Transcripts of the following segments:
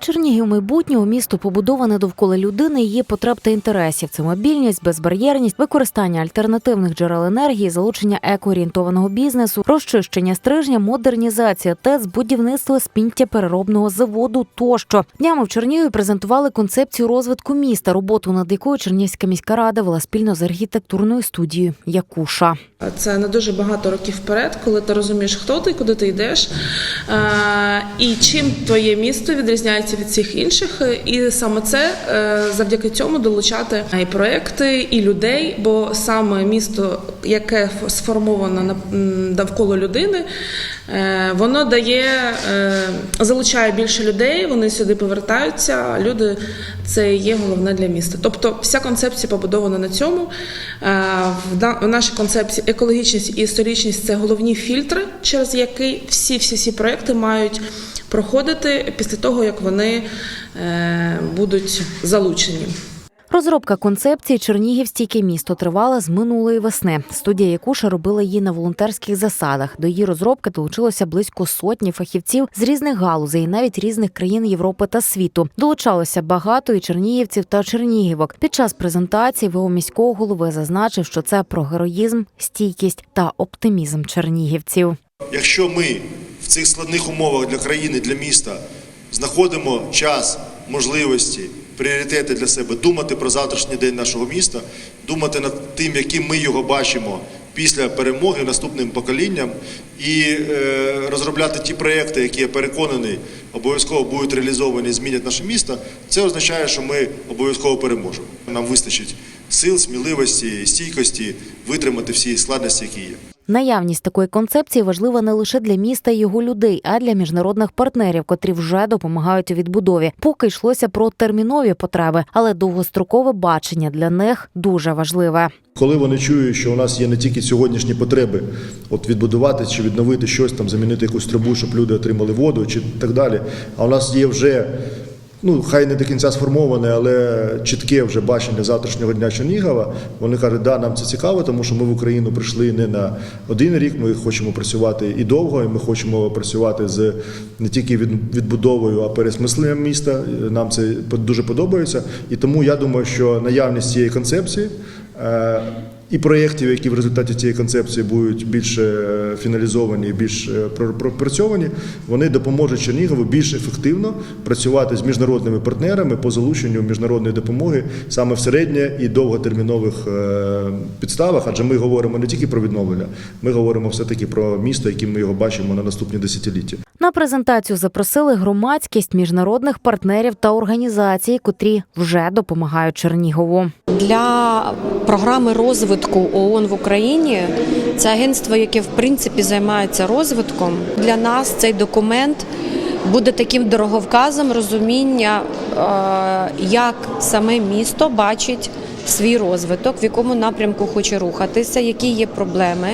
Чернігів майбутнього місто побудоване довкола людини, її потреб та інтересів. Це мобільність, безбар'єрність, використання альтернативних джерел енергії, залучення екоорієнтованого бізнесу, розчищення стрижня, модернізація ТЕЦ, будівництво сміттєпереробного заводу тощо. Днями в Чернігові презентували концепцію розвитку міста, роботу над якою Чернігівська міська рада вела спільно з архітектурною студією Якуша. Це на дуже багато років вперед, коли ти розумієш, хто ти, куди ти йдеш, і чим твоє місто відрізняється від всіх інших. І саме це е, завдяки цьому долучати і проекти, і людей, бо саме місто, яке сформовано на- м, людини, е, воно дає, е, залучає більше людей, вони сюди повертаються. Люди це є головне для міста. Тобто, вся концепція побудована на цьому. Е, В на- нашій концепції екологічність і історичність це головні фільтри, через які всі всі всі проекти мають проходити після того, як вони е, будуть залучені. Розробка концепції Чернігів місто тривала з минулої весни. Студія Якуша робила її на волонтерських засадах. До її розробки долучилося близько сотні фахівців з різних галузей, навіть різних країн Європи та світу. Долучалося багато і чернігівців та чернігівок. Під час презентації ВО міського голови зазначив, що це про героїзм, стійкість та оптимізм чернігівців. Якщо ми в цих складних умовах для країни, для міста знаходимо час, можливості, пріоритети для себе, думати про завтрашній день нашого міста, думати над тим, яким ми його бачимо після перемоги наступним поколінням, і е, розробляти ті проекти, які я переконаний, обов'язково будуть реалізовані, і змінять наше місто, це означає, що ми обов'язково переможемо. Нам вистачить сил, сміливості, стійкості витримати всі складності, які є. Наявність такої концепції важлива не лише для міста і його людей, а для міжнародних партнерів, котрі вже допомагають у відбудові. Поки йшлося про термінові потреби, але довгострокове бачення для них дуже важливе. Коли вони чують, що у нас є не тільки сьогоднішні потреби, от відбудувати чи відновити щось, там замінити якусь трубу, щоб люди отримали воду, чи так далі. А у нас є вже, ну хай не до кінця сформоване, але чітке вже бачення завтрашнього дня Чернігова. Вони кажуть, да, нам це цікаво, тому що ми в Україну прийшли не на один рік. Ми хочемо працювати і довго, і ми хочемо працювати з не тільки від- відбудовою, а пересмисленням міста. Нам це дуже подобається. І тому я думаю, що наявність цієї концепції. І проєктів, які в результаті цієї концепції будуть більш е, фіналізовані, більш е, пропрацьовані, вони допоможуть Чернігову більш ефективно працювати з міжнародними партнерами по залученню міжнародної допомоги саме в середньо і довготермінових е, підставах. Адже ми говоримо не тільки про відновлення, ми говоримо все таки про місто, яким ми його бачимо на наступні десятиліття. На презентацію запросили громадськість міжнародних партнерів та організацій, котрі вже допомагають Чернігову. Для програми розвитку ООН в Україні це агентство, яке в принципі займається розвитком. Для нас цей документ буде таким дороговказом розуміння, е, як саме місто бачить свій розвиток, в якому напрямку хоче рухатися, які є проблеми,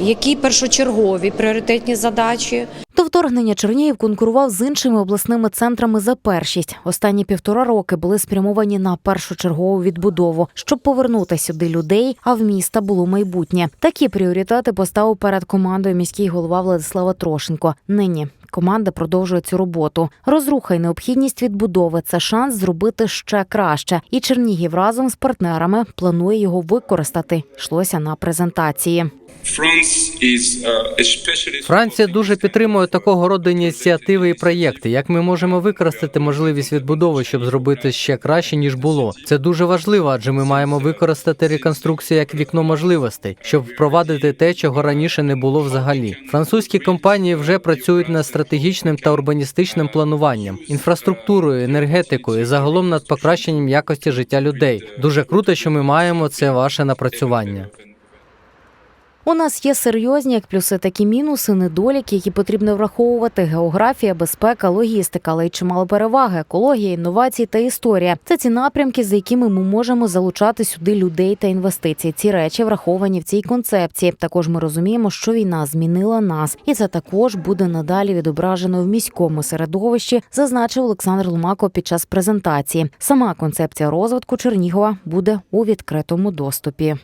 які першочергові пріоритетні задачі. Вторгнення Чернігів конкурував з іншими обласними центрами за першість. Останні півтора роки були спрямовані на першочергову відбудову, щоб повернути сюди людей, а в міста було майбутнє. Такі пріоритети поставив перед командою міський голова Владислава Трошенко. Нині команда продовжує цю роботу. Розруха й необхідність відбудови це шанс зробити ще краще. І Чернігів разом з партнерами планує його використати. Йшлося на презентації. Uh, Франція дуже підтримує такого роду ініціативи і проєкти. Як ми можемо використати можливість відбудови, щоб зробити ще краще ніж було? Це дуже важливо, адже ми маємо використати реконструкцію як вікно можливостей, щоб впровадити те, чого раніше не було взагалі. Французькі компанії вже працюють над стратегічним та урбаністичним плануванням, інфраструктурою, енергетикою, загалом над покращенням якості життя людей. Дуже круто, що ми маємо це ваше напрацювання. У нас є серйозні як плюси, так і мінуси, недоліки, які потрібно враховувати: географія, безпека, логістика, але й чимало переваги, екологія, інновації та історія. Це ці напрямки, за якими ми можемо залучати сюди людей та інвестиції. Ці речі враховані в цій концепції. Також ми розуміємо, що війна змінила нас, і це також буде надалі відображено в міському середовищі, зазначив Олександр Лумако під час презентації. Сама концепція розвитку Чернігова буде у відкритому доступі.